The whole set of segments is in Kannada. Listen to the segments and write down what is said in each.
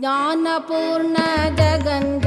ज्ञानपूर्ण Jagan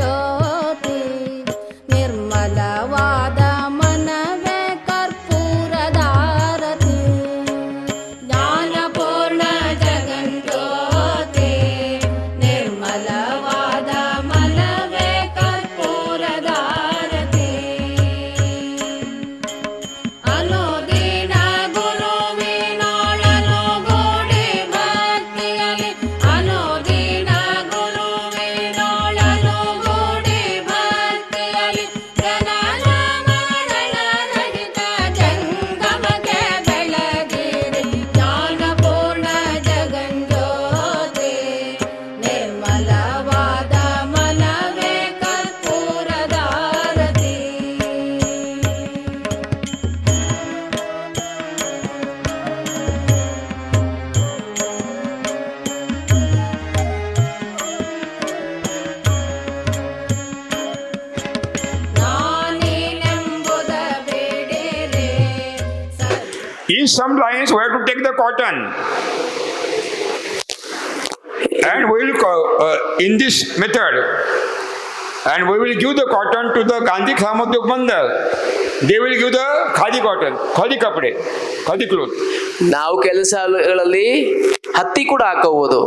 some lines, where to take the cotton. And we will, uh, in this method, and we will give the cotton to the Gandhi Samadhyok Mandal. They will give the khadi cotton, khadi kapde, khadi cloth. ಹಾಕೋಬಹುದು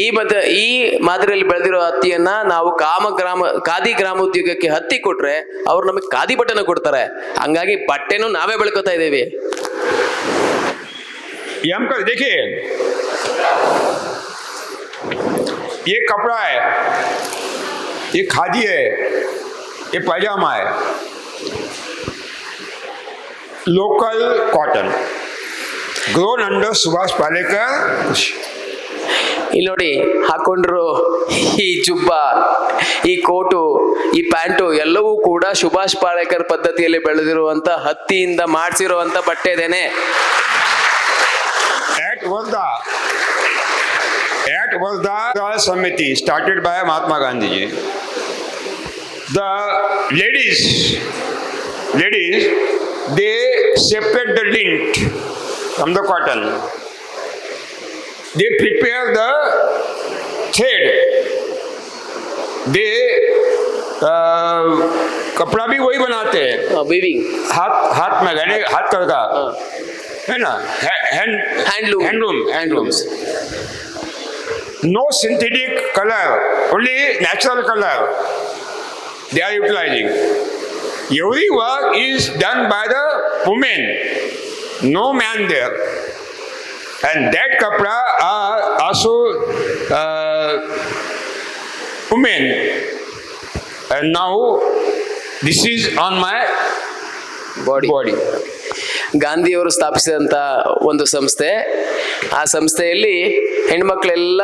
ಈ ಮತ ಈ ಮಾದರಿಯಲ್ಲಿ ಬೆಳೆದಿರೋ ಹತ್ತಿಯನ್ನ ನಾವು ಕಾಮ ಗ್ರಾಮ ಖಾದಿ ಗ್ರಾಮೋದ್ಯೋಗಕ್ಕೆ ಹತ್ತಿ ಕೊಟ್ರೆ ಅವ್ರು ನಮಗೆ ಖಾದಿ ಬಟ್ಟೆನ ಕೊಡ್ತಾರೆ ಹಂಗಾಗಿ ಬಟ್ಟೆನೂ ನಾವೇ ಬೆಳ್ಕೊತಾ ಇದ್ದೀವಿ ये हम कर, देखिए। ये कपड़ा है, ये खादी है, ये पैजामा है। Local cotton. Grown under Subhash Palekar. ಇಲ್ಲಿ ನೋಡಿ ಹಾಕೊಂಡ್ರು ಈ ಜುಬ್ಬ, ಈ ಕೋಟು, ಈ ಪ್ಯಾಂಟು ಎಲ್ಲವೂ ಕೂಡ ಸುಭಾಷ್ ಪಾಳೇಕರ್ ಪದ್ಧತಿಯಲ್ಲಿ ಬೆಳೆದಿರುವಂತ ಹತ್ತಿಯಿಂದ ಮಾಡಿಸಿರುವಂತ ಬಟ್ಟೆ ಇದೇನೆ ಸಮಿತಿ started by Mahatma Gandhiji the ladies ladies they separate the lint from the cotton they prepare the thread. They um, कपड़ा भी वही बनाते हैं। हाँ, हाथ हाथ में गाने हाथ का। हाँ। है। ना? Hand handloom handloom no synthetic colour only natural colour they are utilising यही work is done by the women no man there and that kapra are also uh, women and now this is on my body body ಗಾಂಧಿಯವರು ಸ್ಥಾಪಿಸಿದಂಥ ಒಂದು ಸಂಸ್ಥೆ ಆ ಸಂಸ್ಥೆಯಲ್ಲಿ ಹೆಣ್ಮಕ್ಳೆಲ್ಲ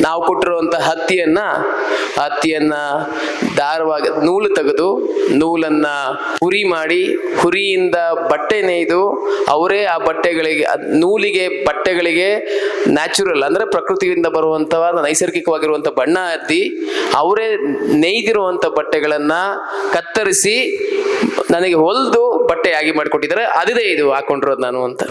ನಾವು ಕೊಟ್ಟಿರುವಂಥ ಹತ್ತಿಯನ್ನ ಹತ್ತಿಯನ್ನ ದಾರವಾಗಿ ನೂಲು ತೆಗೆದು ನೂಲನ್ನ ಹುರಿ ಮಾಡಿ, ಹುರಿಯಿಂದ ಬಟ್ಟೆ ನೇಯ್ದು ಅವರೇ ಆ ಬಟ್ಟೆಗಳಿಗೆ ನೂಲಿಗೆ ಬಟ್ಟೆಗಳಿಗೆ ನ್ಯಾಚುರಲ್ ಅಂದ್ರೆ ಪ್ರಕೃತಿಯಿಂದ ಬರುವಂಥ ನೈಸರ್ಗಿಕವಾಗಿರುವಂಥ ಬಣ್ಣ ಹತ್ತಿ ಅವರೇ ನೇಯ್ದಿರುವಂಥ ಬಟ್ಟೆಗಳನ್ನ ಕತ್ತರಿಸಿ ನನಗೆ ಹೊಲಿದು ಬಟ್ಟೆಯಾಗಿ ಮಾಡಿಕೊಟ್ಟಿದ್ದಾರೆ. ಅದಿದೆ ಇದು ಹಾಕೊಂಡಿರೋದು ನಾನು ಅಂತ.